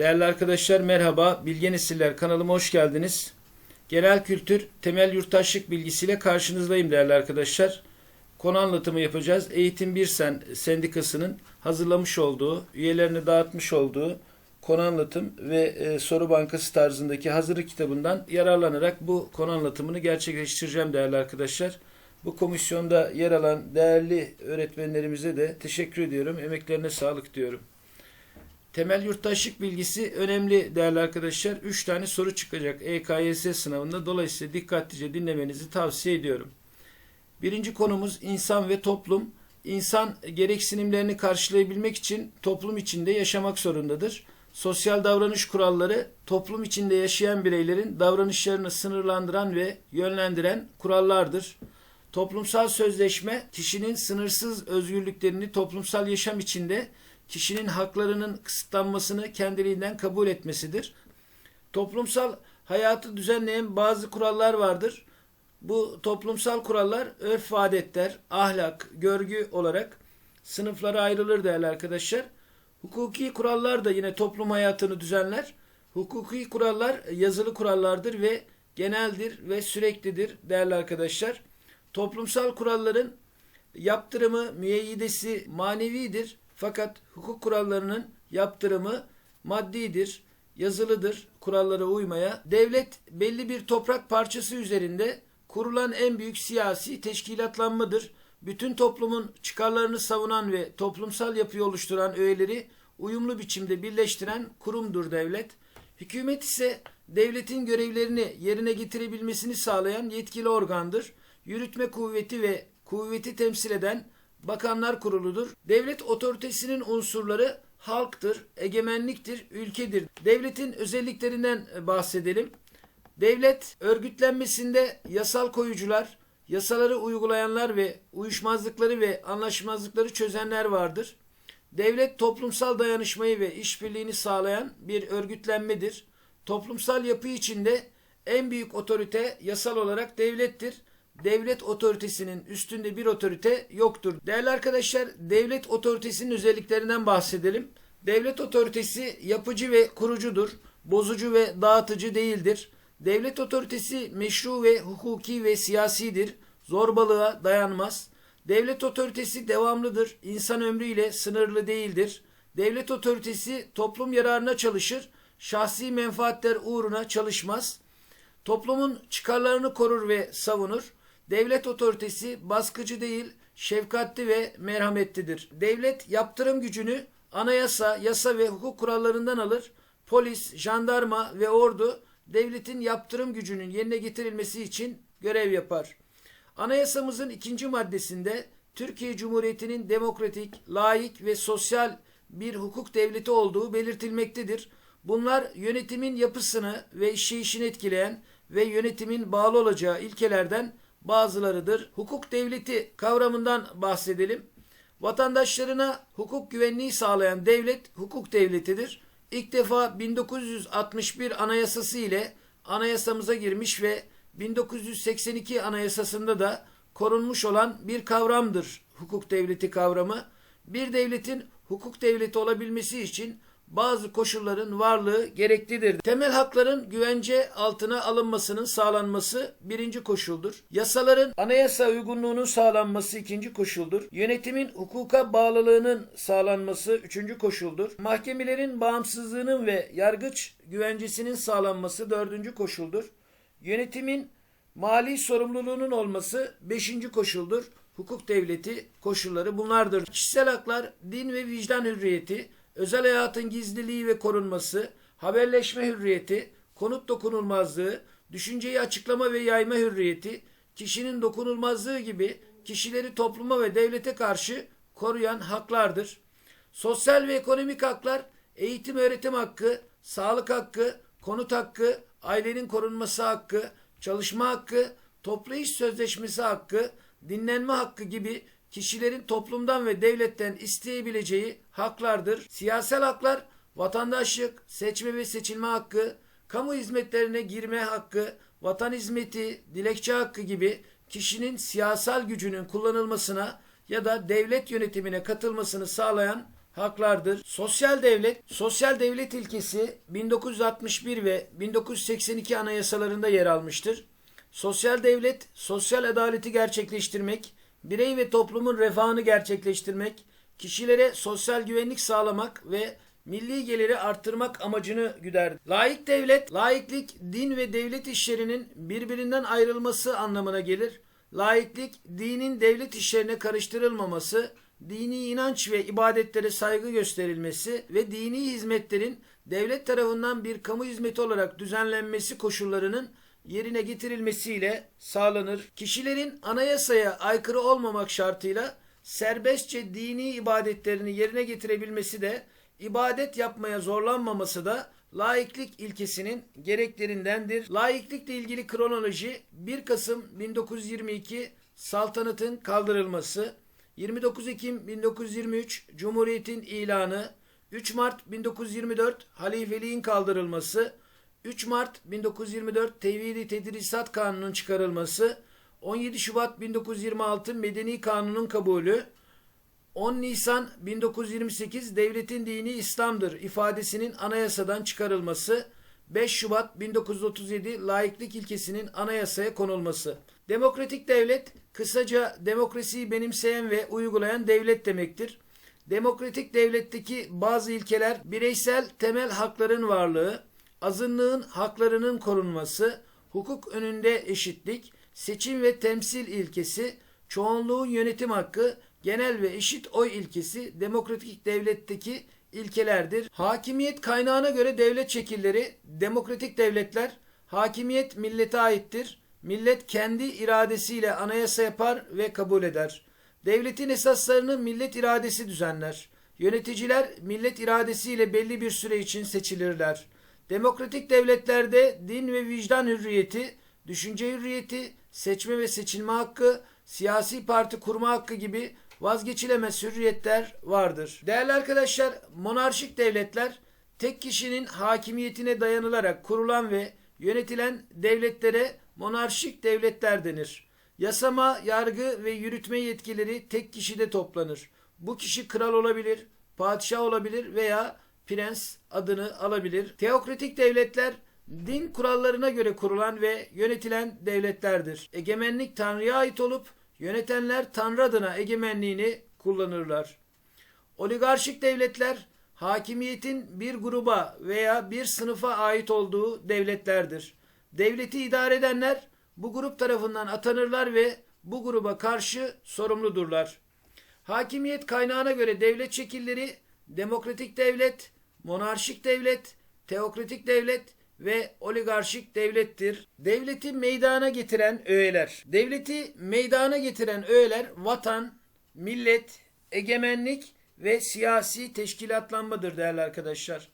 Değerli arkadaşlar merhaba. Bilge Nesiller kanalıma hoş geldiniz. Genel kültür, temel yurttaşlık bilgisiyle karşınızdayım değerli arkadaşlar. Konu anlatımı yapacağız. Eğitim Bir Sen Sendikası'nın hazırlamış olduğu, üyelerine dağıtmış olduğu konu anlatım ve e, soru bankası tarzındaki hazırlık kitabından yararlanarak bu konu anlatımını gerçekleştireceğim değerli arkadaşlar. Bu komisyonda yer alan değerli öğretmenlerimize de teşekkür ediyorum. Emeklerine sağlık diyorum. Temel yurttaşlık bilgisi önemli değerli arkadaşlar. 3 tane soru çıkacak EKYS sınavında. Dolayısıyla dikkatlice dinlemenizi tavsiye ediyorum. Birinci konumuz insan ve toplum. İnsan gereksinimlerini karşılayabilmek için toplum içinde yaşamak zorundadır. Sosyal davranış kuralları toplum içinde yaşayan bireylerin davranışlarını sınırlandıran ve yönlendiren kurallardır. Toplumsal sözleşme kişinin sınırsız özgürlüklerini toplumsal yaşam içinde kişinin haklarının kısıtlanmasını kendiliğinden kabul etmesidir. Toplumsal hayatı düzenleyen bazı kurallar vardır. Bu toplumsal kurallar örf adetler, ahlak, görgü olarak sınıflara ayrılır değerli arkadaşlar. Hukuki kurallar da yine toplum hayatını düzenler. Hukuki kurallar yazılı kurallardır ve geneldir ve süreklidir değerli arkadaşlar. Toplumsal kuralların yaptırımı, müeyyidesi manevidir. Fakat hukuk kurallarının yaptırımı maddidir, yazılıdır kurallara uymaya. Devlet belli bir toprak parçası üzerinde kurulan en büyük siyasi teşkilatlanmadır. Bütün toplumun çıkarlarını savunan ve toplumsal yapıyı oluşturan öğeleri uyumlu biçimde birleştiren kurumdur devlet. Hükümet ise devletin görevlerini yerine getirebilmesini sağlayan yetkili organdır. Yürütme kuvveti ve kuvveti temsil eden Bakanlar Kurulu'dur. Devlet otoritesinin unsurları halktır, egemenliktir, ülkedir. Devletin özelliklerinden bahsedelim. Devlet örgütlenmesinde yasal koyucular, yasaları uygulayanlar ve uyuşmazlıkları ve anlaşmazlıkları çözenler vardır. Devlet toplumsal dayanışmayı ve işbirliğini sağlayan bir örgütlenmedir. Toplumsal yapı içinde en büyük otorite yasal olarak devlettir devlet otoritesinin üstünde bir otorite yoktur. Değerli arkadaşlar devlet otoritesinin özelliklerinden bahsedelim. Devlet otoritesi yapıcı ve kurucudur. Bozucu ve dağıtıcı değildir. Devlet otoritesi meşru ve hukuki ve siyasidir. Zorbalığa dayanmaz. Devlet otoritesi devamlıdır. İnsan ömrüyle sınırlı değildir. Devlet otoritesi toplum yararına çalışır. Şahsi menfaatler uğruna çalışmaz. Toplumun çıkarlarını korur ve savunur. Devlet otoritesi baskıcı değil, şefkatli ve merhametlidir. Devlet yaptırım gücünü anayasa, yasa ve hukuk kurallarından alır. Polis, jandarma ve ordu devletin yaptırım gücünün yerine getirilmesi için görev yapar. Anayasamızın ikinci maddesinde Türkiye Cumhuriyeti'nin demokratik, layık ve sosyal bir hukuk devleti olduğu belirtilmektedir. Bunlar yönetimin yapısını ve işleyişini etkileyen ve yönetimin bağlı olacağı ilkelerden bazılarıdır. Hukuk devleti kavramından bahsedelim. Vatandaşlarına hukuk güvenliği sağlayan devlet hukuk devletidir. İlk defa 1961 anayasası ile anayasamıza girmiş ve 1982 anayasasında da korunmuş olan bir kavramdır hukuk devleti kavramı. Bir devletin hukuk devleti olabilmesi için bazı koşulların varlığı gereklidir. Temel hakların güvence altına alınmasının sağlanması birinci koşuldur. Yasaların anayasa uygunluğunun sağlanması ikinci koşuldur. Yönetimin hukuka bağlılığının sağlanması üçüncü koşuldur. Mahkemelerin bağımsızlığının ve yargıç güvencesinin sağlanması dördüncü koşuldur. Yönetimin mali sorumluluğunun olması beşinci koşuldur. Hukuk devleti koşulları bunlardır. Kişisel haklar, din ve vicdan hürriyeti, özel hayatın gizliliği ve korunması, haberleşme hürriyeti, konut dokunulmazlığı, düşünceyi açıklama ve yayma hürriyeti, kişinin dokunulmazlığı gibi kişileri topluma ve devlete karşı koruyan haklardır. Sosyal ve ekonomik haklar, eğitim öğretim hakkı, sağlık hakkı, konut hakkı, ailenin korunması hakkı, çalışma hakkı, toplu iş sözleşmesi hakkı, dinlenme hakkı gibi kişilerin toplumdan ve devletten isteyebileceği haklardır. Siyasal haklar vatandaşlık, seçme ve seçilme hakkı, kamu hizmetlerine girme hakkı, vatan hizmeti, dilekçe hakkı gibi kişinin siyasal gücünün kullanılmasına ya da devlet yönetimine katılmasını sağlayan haklardır. Sosyal devlet, sosyal devlet ilkesi 1961 ve 1982 anayasalarında yer almıştır. Sosyal devlet, sosyal adaleti gerçekleştirmek, birey ve toplumun refahını gerçekleştirmek, kişilere sosyal güvenlik sağlamak ve milli geliri arttırmak amacını güder. Laik devlet, laiklik din ve devlet işlerinin birbirinden ayrılması anlamına gelir. Laiklik, dinin devlet işlerine karıştırılmaması, dini inanç ve ibadetlere saygı gösterilmesi ve dini hizmetlerin devlet tarafından bir kamu hizmeti olarak düzenlenmesi koşullarının yerine getirilmesiyle sağlanır. Kişilerin anayasaya aykırı olmamak şartıyla serbestçe dini ibadetlerini yerine getirebilmesi de ibadet yapmaya zorlanmaması da laiklik ilkesinin gereklerindendir. Laiklikle ilgili kronoloji 1 Kasım 1922 saltanatın kaldırılması, 29 Ekim 1923 Cumhuriyet'in ilanı, 3 Mart 1924 halifeliğin kaldırılması, 3 Mart 1924 Tevhidi Tedrisat Kanunu'nun çıkarılması, 17 Şubat 1926 Medeni Kanunun kabulü, 10 Nisan 1928 devletin dini İslam'dır ifadesinin anayasadan çıkarılması, 5 Şubat 1937 laiklik ilkesinin anayasaya konulması. Demokratik devlet kısaca demokrasiyi benimseyen ve uygulayan devlet demektir. Demokratik devletteki bazı ilkeler bireysel temel hakların varlığı, azınlığın haklarının korunması, hukuk önünde eşitlik, seçim ve temsil ilkesi, çoğunluğun yönetim hakkı, genel ve eşit oy ilkesi demokratik devletteki ilkelerdir. Hakimiyet kaynağına göre devlet şekilleri, demokratik devletler, hakimiyet millete aittir. Millet kendi iradesiyle anayasa yapar ve kabul eder. Devletin esaslarını millet iradesi düzenler. Yöneticiler millet iradesiyle belli bir süre için seçilirler. Demokratik devletlerde din ve vicdan hürriyeti, düşünce hürriyeti, seçme ve seçilme hakkı, siyasi parti kurma hakkı gibi vazgeçilemez hürriyetler vardır. Değerli arkadaşlar, monarşik devletler tek kişinin hakimiyetine dayanılarak kurulan ve yönetilen devletlere monarşik devletler denir. Yasama, yargı ve yürütme yetkileri tek kişide toplanır. Bu kişi kral olabilir, padişah olabilir veya prens adını alabilir. Teokratik devletler din kurallarına göre kurulan ve yönetilen devletlerdir. Egemenlik Tanrı'ya ait olup yönetenler Tanrı adına egemenliğini kullanırlar. Oligarşik devletler hakimiyetin bir gruba veya bir sınıfa ait olduğu devletlerdir. Devleti idare edenler bu grup tarafından atanırlar ve bu gruba karşı sorumludurlar. Hakimiyet kaynağına göre devlet şekilleri demokratik devlet, monarşik devlet, teokratik devlet ve oligarşik devlettir. Devleti meydana getiren öğeler. Devleti meydana getiren öğeler vatan, millet, egemenlik ve siyasi teşkilatlanmadır değerli arkadaşlar.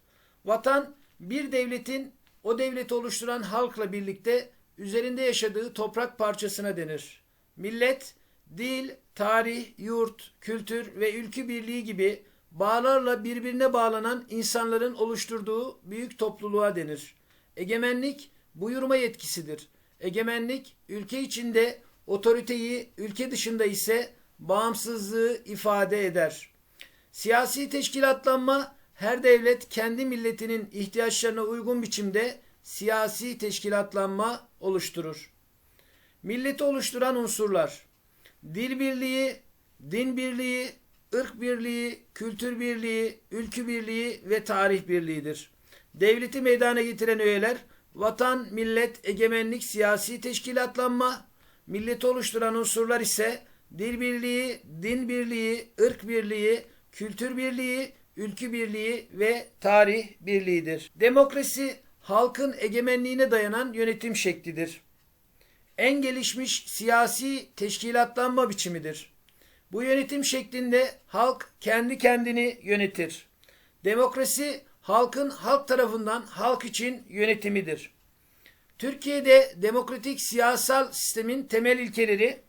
Vatan bir devletin o devleti oluşturan halkla birlikte üzerinde yaşadığı toprak parçasına denir. Millet, dil, tarih, yurt, kültür ve ülke birliği gibi bağlarla birbirine bağlanan insanların oluşturduğu büyük topluluğa denir. Egemenlik buyurma yetkisidir. Egemenlik ülke içinde otoriteyi, ülke dışında ise bağımsızlığı ifade eder. Siyasi teşkilatlanma her devlet kendi milletinin ihtiyaçlarına uygun biçimde siyasi teşkilatlanma oluşturur. Milleti oluşturan unsurlar dil birliği, din birliği, ırk birliği, kültür birliği, ülkü birliği ve tarih birliğidir. Devleti meydana getiren öğeler vatan, millet, egemenlik, siyasi teşkilatlanma, milleti oluşturan unsurlar ise dil birliği, din birliği, ırk birliği, kültür birliği, ülkü birliği ve tarih birliğidir. Demokrasi halkın egemenliğine dayanan yönetim şeklidir. En gelişmiş siyasi teşkilatlanma biçimidir. Bu yönetim şeklinde halk kendi kendini yönetir. Demokrasi halkın halk tarafından halk için yönetimidir. Türkiye'de demokratik siyasal sistemin temel ilkeleri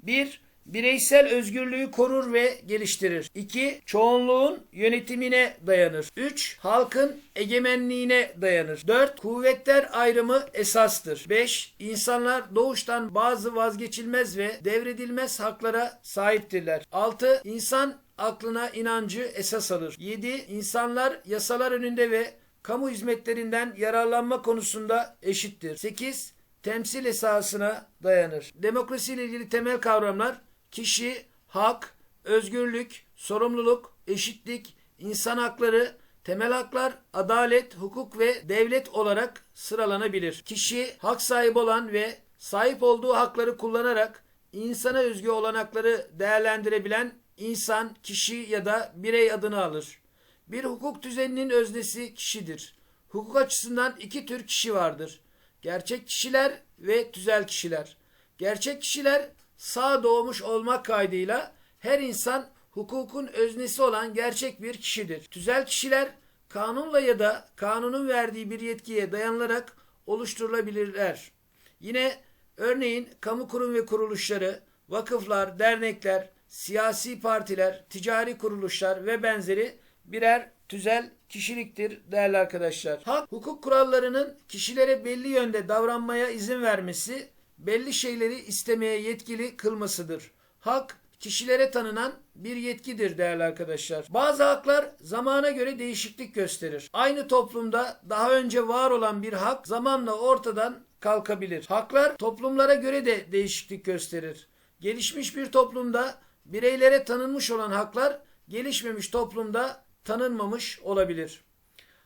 1. Bireysel özgürlüğü korur ve geliştirir. 2. Çoğunluğun yönetimine dayanır. 3. Halkın egemenliğine dayanır. 4. Kuvvetler ayrımı esastır. 5. İnsanlar doğuştan bazı vazgeçilmez ve devredilmez haklara sahiptirler. 6. İnsan aklına inancı esas alır. 7. İnsanlar yasalar önünde ve kamu hizmetlerinden yararlanma konusunda eşittir. 8. Temsil esasına dayanır. Demokrasi ile ilgili temel kavramlar kişi, hak, özgürlük, sorumluluk, eşitlik, insan hakları, temel haklar, adalet, hukuk ve devlet olarak sıralanabilir. Kişi hak sahibi olan ve sahip olduğu hakları kullanarak insana özgü olanakları değerlendirebilen insan, kişi ya da birey adını alır. Bir hukuk düzeninin öznesi kişidir. Hukuk açısından iki tür kişi vardır. Gerçek kişiler ve tüzel kişiler. Gerçek kişiler sağ doğmuş olmak kaydıyla her insan hukukun öznesi olan gerçek bir kişidir. Tüzel kişiler kanunla ya da kanunun verdiği bir yetkiye dayanılarak oluşturulabilirler. Yine örneğin kamu kurum ve kuruluşları, vakıflar, dernekler, siyasi partiler, ticari kuruluşlar ve benzeri birer tüzel kişiliktir değerli arkadaşlar. Hak, hukuk kurallarının kişilere belli yönde davranmaya izin vermesi, belli şeyleri istemeye yetkili kılmasıdır. Hak, kişilere tanınan bir yetkidir değerli arkadaşlar. Bazı haklar zamana göre değişiklik gösterir. Aynı toplumda daha önce var olan bir hak zamanla ortadan kalkabilir. Haklar toplumlara göre de değişiklik gösterir. Gelişmiş bir toplumda bireylere tanınmış olan haklar gelişmemiş toplumda tanınmamış olabilir.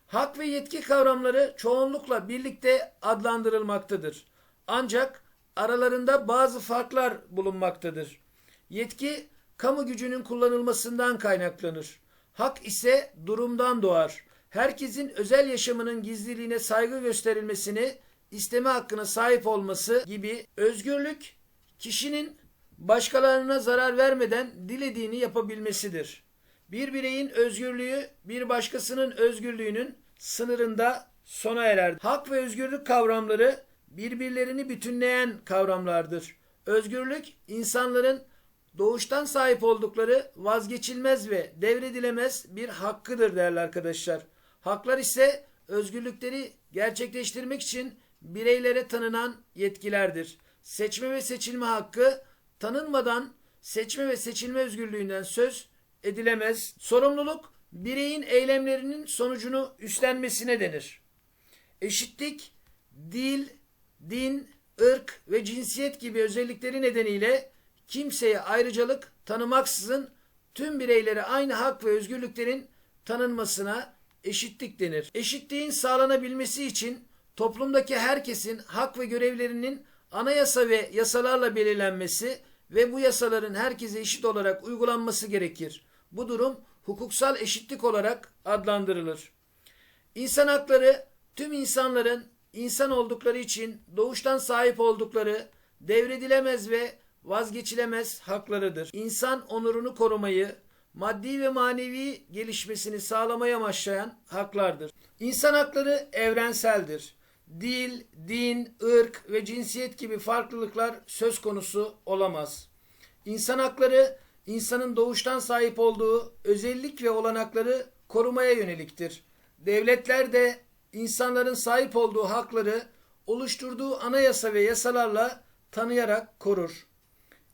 Hak ve yetki kavramları çoğunlukla birlikte adlandırılmaktadır. Ancak aralarında bazı farklar bulunmaktadır. Yetki kamu gücünün kullanılmasından kaynaklanır. Hak ise durumdan doğar. Herkesin özel yaşamının gizliliğine saygı gösterilmesini, isteme hakkına sahip olması gibi özgürlük kişinin başkalarına zarar vermeden dilediğini yapabilmesidir. Bir bireyin özgürlüğü bir başkasının özgürlüğünün sınırında sona erer. Hak ve özgürlük kavramları birbirlerini bütünleyen kavramlardır. Özgürlük insanların doğuştan sahip oldukları vazgeçilmez ve devredilemez bir hakkıdır değerli arkadaşlar. Haklar ise özgürlükleri gerçekleştirmek için bireylere tanınan yetkilerdir. Seçme ve seçilme hakkı tanınmadan seçme ve seçilme özgürlüğünden söz edilemez. Sorumluluk bireyin eylemlerinin sonucunu üstlenmesine denir. Eşitlik dil, din, ırk ve cinsiyet gibi özellikleri nedeniyle kimseye ayrıcalık tanımaksızın tüm bireylere aynı hak ve özgürlüklerin tanınmasına eşitlik denir. Eşitliğin sağlanabilmesi için toplumdaki herkesin hak ve görevlerinin anayasa ve yasalarla belirlenmesi ve bu yasaların herkese eşit olarak uygulanması gerekir. Bu durum hukuksal eşitlik olarak adlandırılır. İnsan hakları tüm insanların insan oldukları için doğuştan sahip oldukları devredilemez ve vazgeçilemez haklarıdır. İnsan onurunu korumayı, maddi ve manevi gelişmesini sağlamaya amaçlayan haklardır. İnsan hakları evrenseldir. Dil, din, ırk ve cinsiyet gibi farklılıklar söz konusu olamaz. İnsan hakları insanın doğuştan sahip olduğu özellik ve olanakları korumaya yöneliktir. Devletler de insanların sahip olduğu hakları oluşturduğu anayasa ve yasalarla tanıyarak korur.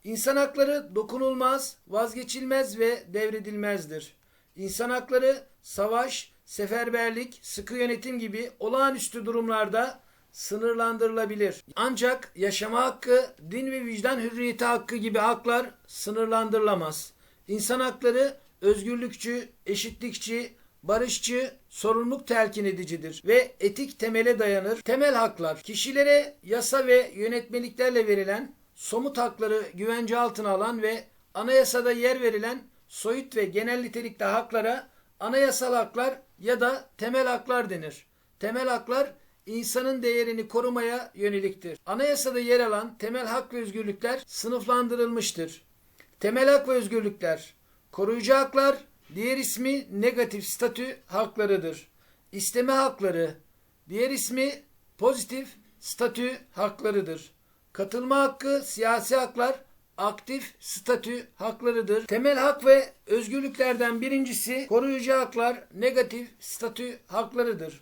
İnsan hakları dokunulmaz, vazgeçilmez ve devredilmezdir. İnsan hakları savaş, seferberlik, sıkı yönetim gibi olağanüstü durumlarda sınırlandırılabilir. Ancak yaşama hakkı, din ve vicdan hürriyeti hakkı gibi haklar sınırlandırılamaz. İnsan hakları özgürlükçü, eşitlikçi, barışçı, sorumluluk telkin edicidir ve etik temele dayanır. Temel haklar kişilere yasa ve yönetmeliklerle verilen somut hakları güvence altına alan ve anayasada yer verilen soyut ve genel nitelikte haklara anayasal haklar ya da temel haklar denir. Temel haklar insanın değerini korumaya yöneliktir. Anayasada yer alan temel hak ve özgürlükler sınıflandırılmıştır. Temel hak ve özgürlükler, koruyucu haklar, diğer ismi negatif statü haklarıdır. İsteme hakları, diğer ismi pozitif statü haklarıdır. Katılma hakkı, siyasi haklar, aktif statü haklarıdır. Temel hak ve özgürlüklerden birincisi koruyucu haklar, negatif statü haklarıdır.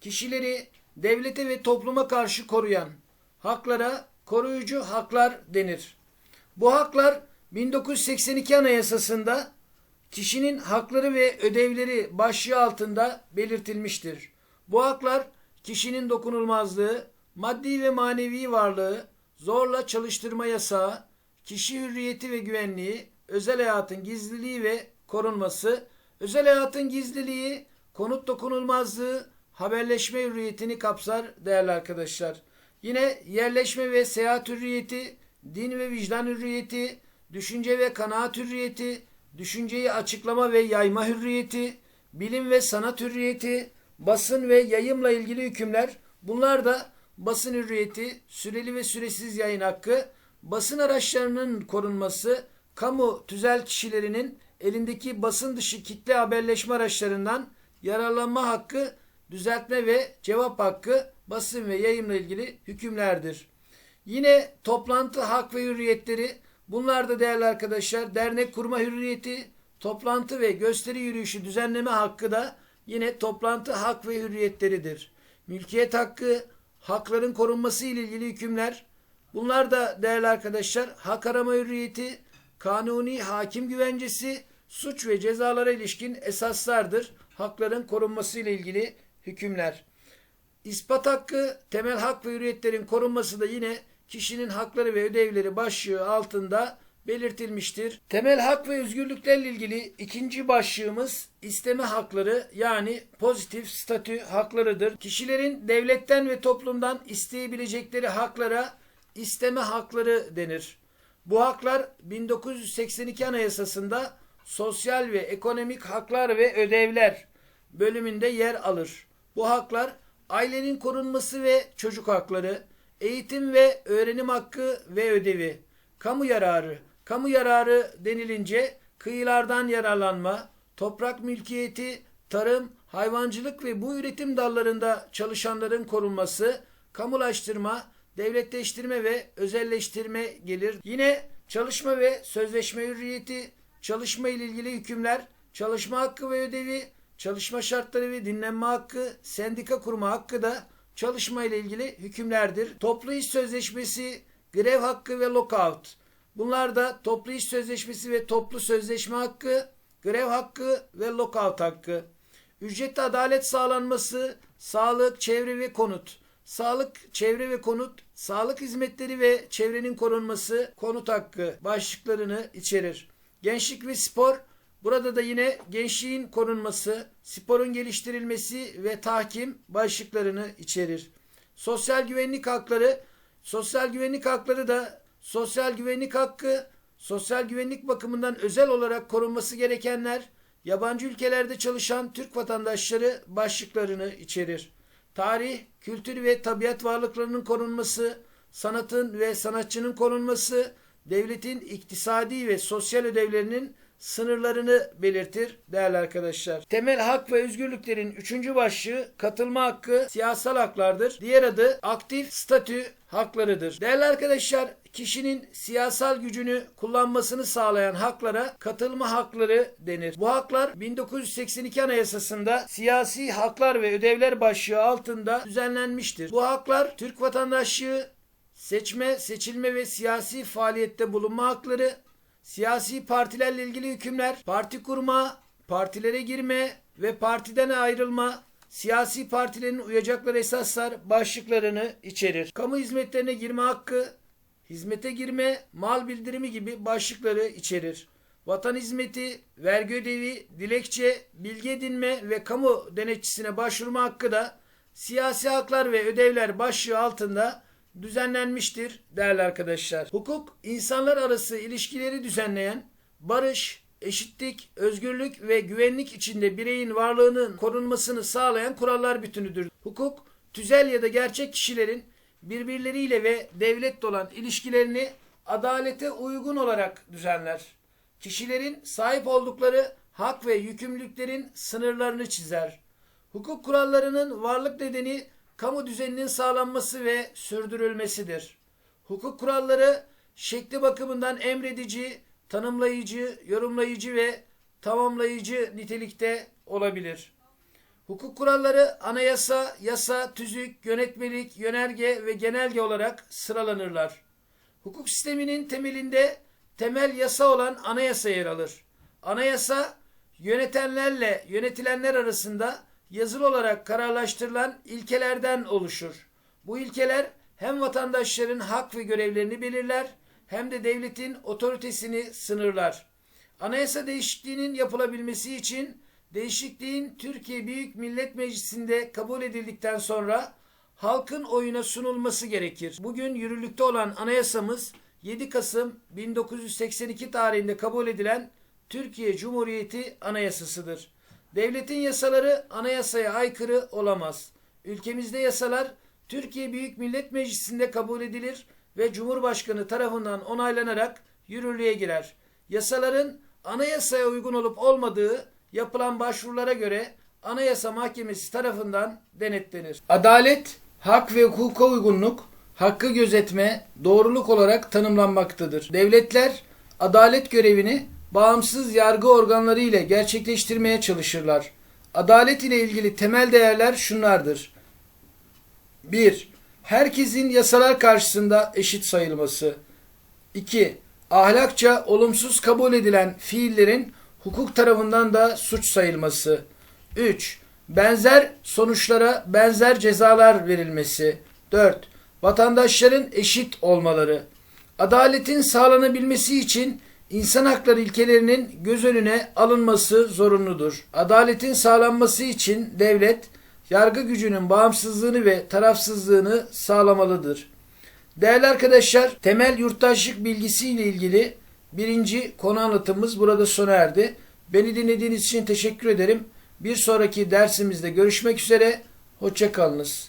Kişileri devlete ve topluma karşı koruyan haklara koruyucu haklar denir. Bu haklar 1982 Anayasası'nda kişinin hakları ve ödevleri başlığı altında belirtilmiştir. Bu haklar kişinin dokunulmazlığı, maddi ve manevi varlığı, zorla çalıştırma yasağı, kişi hürriyeti ve güvenliği, özel hayatın gizliliği ve korunması, özel hayatın gizliliği, konut dokunulmazlığı, haberleşme hürriyetini kapsar değerli arkadaşlar. Yine yerleşme ve seyahat hürriyeti, din ve vicdan hürriyeti, düşünce ve kanaat hürriyeti, düşünceyi açıklama ve yayma hürriyeti, bilim ve sanat hürriyeti, basın ve yayımla ilgili hükümler. Bunlar da basın hürriyeti, süreli ve süresiz yayın hakkı, basın araçlarının korunması, kamu tüzel kişilerinin elindeki basın dışı kitle haberleşme araçlarından yararlanma hakkı, düzeltme ve cevap hakkı, basın ve yayımla ilgili hükümlerdir. Yine toplantı hak ve hürriyetleri bunlar da değerli arkadaşlar dernek kurma hürriyeti, toplantı ve gösteri yürüyüşü düzenleme hakkı da yine toplantı hak ve hürriyetleridir. Mülkiyet hakkı, hakların korunması ile ilgili hükümler bunlar da değerli arkadaşlar hak arama hürriyeti, kanuni hakim güvencesi, suç ve cezalara ilişkin esaslardır. Hakların korunması ile ilgili hükümler. İspat hakkı, temel hak ve hürriyetlerin korunması da yine kişinin hakları ve ödevleri başlığı altında belirtilmiştir. Temel hak ve özgürlüklerle ilgili ikinci başlığımız isteme hakları yani pozitif statü haklarıdır. Kişilerin devletten ve toplumdan isteyebilecekleri haklara isteme hakları denir. Bu haklar 1982 Anayasası'nda sosyal ve ekonomik haklar ve ödevler bölümünde yer alır. Bu haklar ailenin korunması ve çocuk hakları, eğitim ve öğrenim hakkı ve ödevi, kamu yararı, kamu yararı denilince kıyılardan yararlanma, toprak mülkiyeti, tarım, hayvancılık ve bu üretim dallarında çalışanların korunması, kamulaştırma, devletleştirme ve özelleştirme gelir. Yine çalışma ve sözleşme hürriyeti, çalışma ile ilgili hükümler, çalışma hakkı ve ödevi, çalışma şartları ve dinlenme hakkı, sendika kurma hakkı da çalışma ile ilgili hükümlerdir. Toplu iş sözleşmesi, grev hakkı ve lockout. Bunlar da toplu iş sözleşmesi ve toplu sözleşme hakkı, grev hakkı ve lockout hakkı. Ücretli adalet sağlanması, sağlık, çevre ve konut. Sağlık, çevre ve konut, sağlık hizmetleri ve çevrenin korunması, konut hakkı başlıklarını içerir. Gençlik ve spor, burada da yine gençliğin korunması, sporun geliştirilmesi ve tahkim başlıklarını içerir. Sosyal güvenlik hakları, sosyal güvenlik hakları da sosyal güvenlik hakkı, sosyal güvenlik bakımından özel olarak korunması gerekenler, yabancı ülkelerde çalışan Türk vatandaşları başlıklarını içerir. Tarih, kültür ve tabiat varlıklarının korunması, sanatın ve sanatçının korunması, devletin iktisadi ve sosyal ödevlerinin sınırlarını belirtir değerli arkadaşlar. Temel hak ve özgürlüklerin üçüncü başlığı katılma hakkı siyasal haklardır. Diğer adı aktif statü haklarıdır. Değerli arkadaşlar kişinin siyasal gücünü kullanmasını sağlayan haklara katılma hakları denir. Bu haklar 1982 Anayasası'nda siyasi haklar ve ödevler başlığı altında düzenlenmiştir. Bu haklar Türk vatandaşlığı, seçme, seçilme ve siyasi faaliyette bulunma hakları, siyasi partilerle ilgili hükümler, parti kurma, partilere girme ve partiden ayrılma, siyasi partilerin uyacakları esaslar başlıklarını içerir. Kamu hizmetlerine girme hakkı, hizmete girme, mal bildirimi gibi başlıkları içerir. Vatan hizmeti, vergi ödevi, dilekçe, bilgi edinme ve kamu denetçisine başvurma hakkı da siyasi haklar ve ödevler başlığı altında düzenlenmiştir değerli arkadaşlar. Hukuk insanlar arası ilişkileri düzenleyen barış, eşitlik, özgürlük ve güvenlik içinde bireyin varlığının korunmasını sağlayan kurallar bütünüdür. Hukuk tüzel ya da gerçek kişilerin birbirleriyle ve devletle olan ilişkilerini adalete uygun olarak düzenler. Kişilerin sahip oldukları hak ve yükümlülüklerin sınırlarını çizer. Hukuk kurallarının varlık nedeni kamu düzeninin sağlanması ve sürdürülmesidir. Hukuk kuralları şekli bakımından emredici, tanımlayıcı, yorumlayıcı ve tamamlayıcı nitelikte olabilir. Hukuk kuralları anayasa, yasa, tüzük, yönetmelik, yönerge ve genelge olarak sıralanırlar. Hukuk sisteminin temelinde temel yasa olan anayasa yer alır. Anayasa yönetenlerle yönetilenler arasında yazılı olarak kararlaştırılan ilkelerden oluşur. Bu ilkeler hem vatandaşların hak ve görevlerini belirler hem de devletin otoritesini sınırlar. Anayasa değişikliğinin yapılabilmesi için değişikliğin Türkiye Büyük Millet Meclisi'nde kabul edildikten sonra halkın oyuna sunulması gerekir. Bugün yürürlükte olan anayasamız 7 Kasım 1982 tarihinde kabul edilen Türkiye Cumhuriyeti Anayasasıdır. Devletin yasaları anayasaya aykırı olamaz. Ülkemizde yasalar Türkiye Büyük Millet Meclisi'nde kabul edilir ve Cumhurbaşkanı tarafından onaylanarak yürürlüğe girer. Yasaların anayasaya uygun olup olmadığı yapılan başvurulara göre Anayasa Mahkemesi tarafından denetlenir. Adalet, hak ve hukuka uygunluk, hakkı gözetme, doğruluk olarak tanımlanmaktadır. Devletler adalet görevini bağımsız yargı organları ile gerçekleştirmeye çalışırlar. Adalet ile ilgili temel değerler şunlardır. 1. Herkesin yasalar karşısında eşit sayılması. 2. Ahlakça olumsuz kabul edilen fiillerin hukuk tarafından da suç sayılması. 3. Benzer sonuçlara benzer cezalar verilmesi. 4. Vatandaşların eşit olmaları. Adaletin sağlanabilmesi için insan hakları ilkelerinin göz önüne alınması zorunludur. Adaletin sağlanması için devlet yargı gücünün bağımsızlığını ve tarafsızlığını sağlamalıdır. Değerli arkadaşlar, temel yurttaşlık bilgisi ile ilgili birinci konu anlatımımız burada sona erdi. Beni dinlediğiniz için teşekkür ederim. Bir sonraki dersimizde görüşmek üzere. Hoşçakalınız.